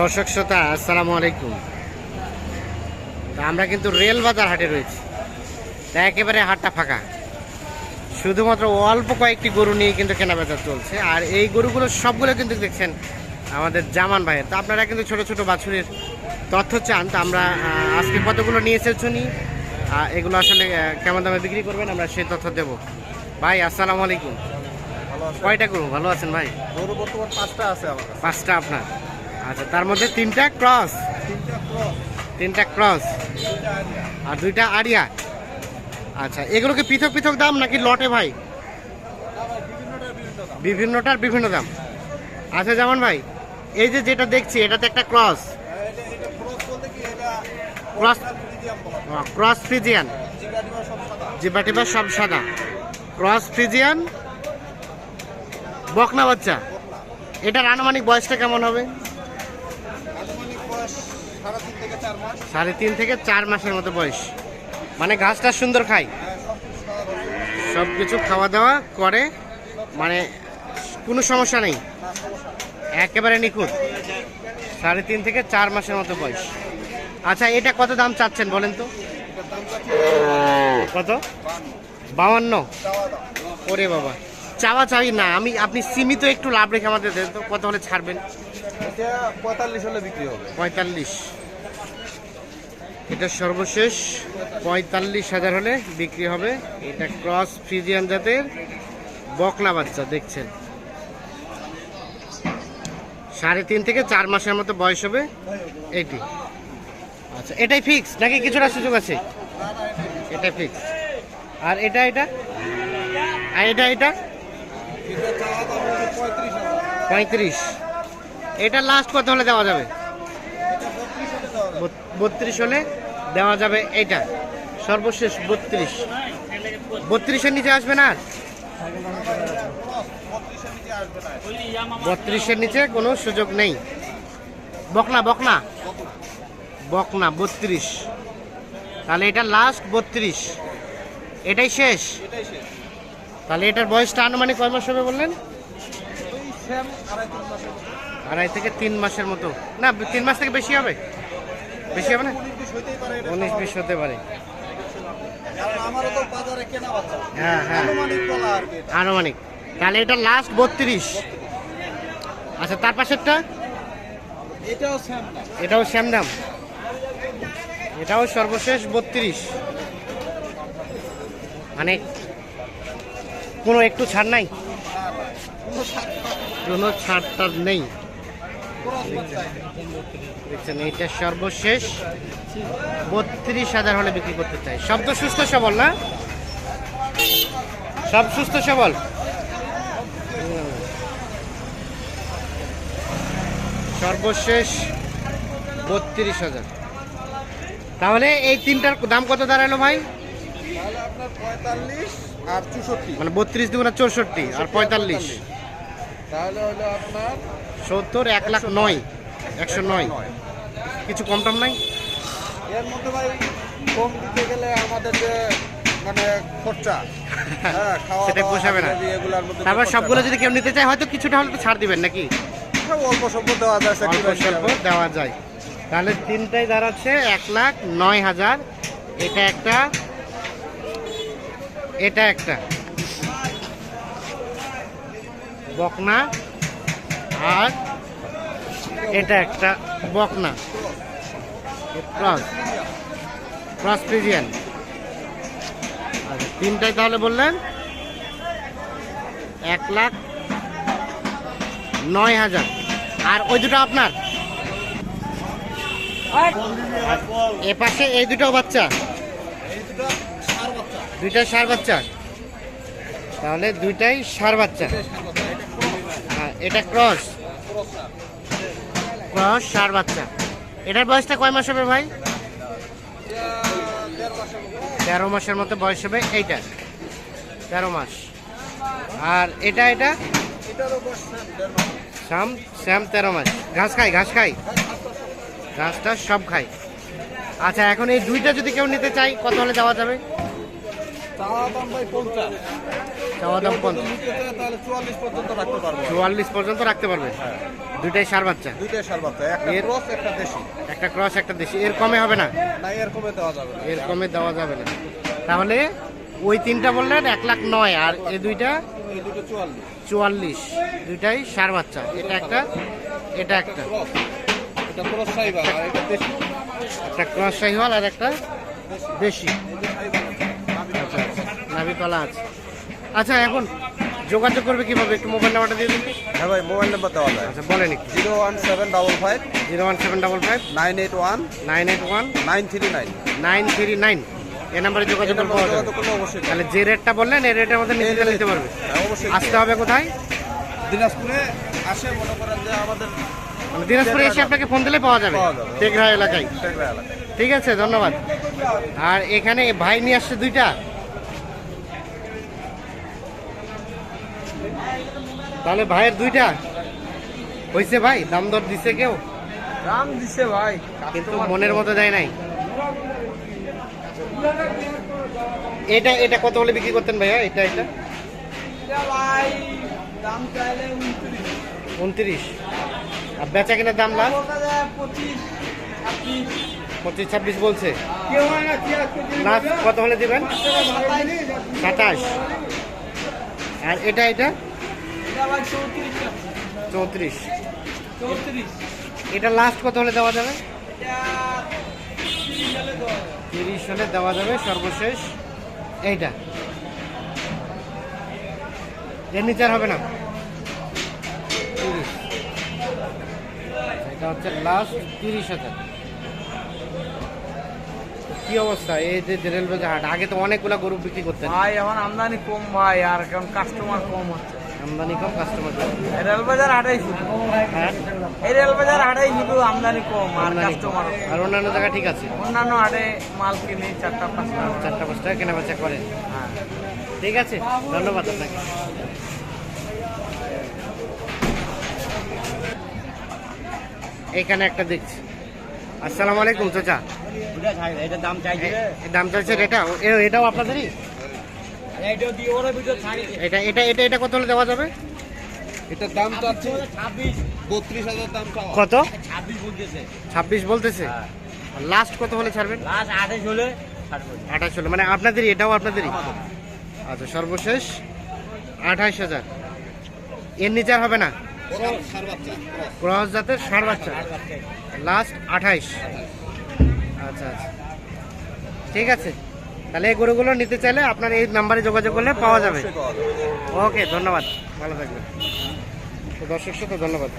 দর্শক শ্রোতা আসসালামু আলাইকুম। তা আমরা কিন্তু রেল বাজার হাটে রয়েছি। তা একেবারে হাটটা ফাঁকা। শুধুমাত্র অল্প কয়েকটি গরু নিয়ে কিন্তু কেনাবেচা চলছে। আর এই গরুগুলো সবগুলো কিন্তু দেখছেন আমাদের জামান ভাইয়ের। তো আপনারা কিন্তু ছোট ছোট বাছুরের তথ্য চান। তো আমরা আজকে কতগুলো নিয়ে এসেছ নি? এগুলো আসলে কেমন দামে বিক্রি করবেন আমরা সেই তথ্য দেব। ভাই আসসালামু আলাইকুম। ভালো কয়টা গরু? ভালো আছেন ভাই? গরু বর্তমান পাঁচটা আছে আমার পাঁচটা আপনার? আচ্ছা তার মধ্যে তিনটা ক্রস। তিনটা ক্রস। আর দুইটা আরিয়া আচ্ছা এগুলোকে পৃথক পৃথক দাম নাকি লটে ভাই? বিভিন্নটার বিভিন্ন দাম। আচ্ছা যেমন ভাই, এই যে যেটা দেখছি, এটাতে একটা ক্রস। Cross cross Friesian. জিবাটিবা সব সাদা। ক্রস ফ্রিজিয়ান, বকনা বাচ্চা। এটার আনুমানিক বয়সটা কেমন হবে? সাড়ে তিন থেকে চার মাসের মতো বয়স। মানে ঘাসটা সুন্দর খায়। সব কিছু খাওয়া দাওয়া করে মানে কোনো সমস্যা নেই। একেবারে নিখুঁত। সাড়ে তিন থেকে চার মাসের মতো বয়স। আচ্ছা এটা কত দাম চাচ্ছেন বলেন তো? কত? বাউান্ন। ওরে বাবা। চাওয়া চাই না। আমি, আপনি সীমিত একটু লাভ রেখে আমাদের দেন তো, কত হলে ছাড়বেন? এটা পঁয়তাল্লিশ হলে বিক্রি পঁয়তাল্লিশ। এটা সর্বশেষ, পঁয়তাল্লিশ হাজার হলে বিক্রি হবে। এটা ক্রস ফ্রিজিয়ান জাতের বকলা বাচ্চা, দেখছেন। সাড়ে তিন থেকে চার মাসের মতো বয়স হবে এইটি আচ্ছা এটাই ফিক্স নাকি কিছুটা সুযোগ আছে? এটা ফিক্স আর এটা এটা? আর এটা এটা এটা? পঁয়ত্রিশ। এটা লাস্ট কত হলে দেওয়া যাবে? বত্রিশ হলে দেওয়া যাবে এইটা। সর্বশেষ বত্রিশ। বত্রিশের নিচে আসবে না বত্রিশের নিচে কোনো সুযোগ নেই। বকনা বকনা। বকনা, বত্রিশ। তাহলে এটা লাস্ট বত্রিশ। এটাই শেষ। তাহলে এটার বয়সটা আনুমানিক কয় মাস হবে বললেন? আড়াই থেকে তিন মাসের মতো। না, তিন মাস থেকে বেশি হবে। বেশি হবে না? উনিশ বিশ হতে পারে। হ্যাঁ হ্যাঁ। আনুমানিক। তাহলে এটা লাস্ট বত্রিশ। আচ্ছা তার পাশেরটা? এটাও এটাও শ্যাম দাম। এটাও সর্বশেষ বত্রিশ। মানে কোনো একটু ছাড় নাই? কোনো ছাড় টার নেই। দেখছেন এইটা সর্বশেষ। বত্রিশ হাজার হলে বিক্রি করতে চাই। সব তো সুস্থ সবল না? সব সুস্থ সবল? সর্বশেষ বত্রিশ হাজার। তাহলে এই তিনটার দাম কত দাঁড়াল ভাই? পঁয়তাল্লিশ আর চৌষট্টি। মানে বত্রিশ দুগুণা চৌষট্টি আর পঁয়তাল্লিশ। তাহলে হলো আপনার সত্তর এক লাখ নয়। একশো নয়। কিছু কম টম নাই? এর মধ্যে ভাই কম দিতে গেলে আমাদের যে মানে খরচা হ্যাঁ খাওয়া সেটা পোষাবে না। মধ্যে তারপর সবগুলো যদি কেউ নিতে চায় হয়তো কিছুটা হলে তো ছাড় দিবেন নাকি? হ্যাঁ, অল্প স্বল্প দেওয়া যায় অল্প স্বল্প দেওয়া যায়? তাহলে তিনটাই দাঁড়াচ্ছে এক লাখ নয় হাজার। এটা একটা এটা একটা। বকনা আর এটা একটা বকনা। ক্রস। Cross Friesian. আচ্ছা তিনটাই তাহলে বললেন? এক লাখ নয় হাজার। আর ওই দুটো আপনার? আর এ পাশে এই দুটো বাচ্চা? এই দুটো বাচ্চা, দুইটা সার বাচ্চা। তাহলে দুইটাই সার বাচ্চা, এটা ক্রস। ক্রস সার বাচ্চা। এটার বয়সটা কয় মাস হবে ভাই। তেরো মাসের মতো বয়স হবে এইটা। তেরো মাস। আর এটা এটা। শ্যাম শ্যাম তেরো মাস। ঘাস খাই ঘাস খাই হ্যাঁ, ষাঁড়টা সব- খায়। আচ্ছা এখন এই দুইটা যদি কেউ নিতে চাই কত হলে দেওয়া যাবে? চাওয়া দাম পঞ্চাশ চুয়াল্লিশ পর্যন্ত রাখতে পারব? চুয়াল্লিশ পর্যন্ত রাখতে পারবে দুইটাই সার বাচ্চা? দুইটাই সার বাচ্চা একটা ক্রস একটা দেশি। একটা ক্রস একটা দেশি। এর কমে হবে না? না এর কমে দেওয়া যাবে না। এর কমে দেওয়া যাবে না। তাহলে ওই তিনটা বললেন এক লাখ নয় আর এই দুইটা? চুয়াল্লিশ। দুইটাই সার বাচ্চা। এটা একটা এটা একটা। ক্রস ক্রস সাইবার আর একটা ক্রস সাইহল আর একটা দেশি। আচ্ছা নাভি কলা আছে। আচ্ছা এখন যোগাযোগ করবে কীভাবে? একটু মোবাইল নাম্বারটা দিয়ে দিন। হ্যাঁ ভাই মোবাইল নাম্বার দেওয়া যায়। আচ্ছা বলেন একটু। Zero one seven double five. Zero one seven double five. Nine eight one. Nine eight one. Nine three nine. Nine three nine. এই নাম্বারে যোগাযোগ করব যোগাযোগ অবশ্যই তাহলে যে রেটটা বললেন এই রেটের মধ্যে নিতে গেলে নিতে পারবে। হ্যাঁ, অবশ্যই। আসতে হবে কোথায়? দিনাজপুরে আসে মনে করেন যে আমাদের মানে দিনাজপুরে এসে আপনাকে ফোন দিলে পাওয়া যাবে। টেকরা এলাকায়। টেকরা এলাকায়। ঠিক আছে ধন্যবাদ। আর এখানে ভাই নিয়ে আসছে দুইটা। তাহলে ভাইয়ের দুইটা? হয়েছে ভাই দাম দর দিছে কেউ? দাম দিছে ভাই। কিন্তু মনের মতো দেয় নাই। এটা এটা কত হলে বিক্রি করতেন ভাইয়া? এটা এটা? উনত্রিশ। আর বেচা কিনার দাম লাস্ট? পঁচিশ ছাব্বিশ। বলছে। না কত হলে দিবেন? সাতাশ। আর এটা এটা? চৌত্রিশ। এটা লাস্ট কত হলে দেওয়া যাবে? তিরিশ হলে দেওয়া যাবে। সর্বশেষ। এইটা। এর নিচে হবে না। তিরিশ। এটা হচ্ছে লাস্ট তিরিশ হাজার। কি অবস্থা? এই যে রেলওয়ে হাট আগে তো অনেকগুলা গরু বিক্রি করতেন। ভাই এখন আমদানি কম ভাই আর কারণ কাস্টমার কম হচ্ছে। আমদানি কম কাস্টমার হাটাই শুধু হ্যাঁ? এই রেলবাজার হাটাই শুধু আমদানি কম আর কাস্টমার আর অন্যান্য জায়গা ঠিক আছে? অন্যান্য হাটে মাল কিনে চারটা পাঁচটা। চারটা পাঁচটা কেনা বেচা করে। হ্যাঁ। ঠিক আছে ধন্যবাদ আপনাকে। এখানে একটা দেখছি। আসসালামু আলাইকুম চাচা। এটা দাম চাইছে এ- এ দাম চাইছে এটা এ- এটাও আপনাদেরই এইটা দিয়ে ওরা ভিতরে ছাড়ি এটা এটা এটা এটা কত হলে দেওয়া যাবে? এটার দাম চাচ্ছে ছাব্বিশ বত্রিশ হাজার দাম কত? ছাব্বিশ বলতেছে। ছাব্বিশ বলতেছে? লাস্ট কত হলে ছাড়বেন? লাস্ট আঠাশ হলে আঠাশ হলে মানে আপনাদেরই এটাও আপনাদেরই? আচ্ছা সর্বশেষ আঠাশ হাজার। এর নিচে হবে না? ক্রস জাতের ষাঁড় বাচ্চা। লাস্ট আঠাইশ আচ্ছা আচ্ছা। ঠিক আছে। তাহলে এই গরুগুলো নিতে চাইলে আপনার এই নাম্বারে যোগাযোগ করলে পাওয়া যাবে। ওকে ধন্যবাদ। ভালো থাকবেন। দর্শক সাথে ধন্যবাদ।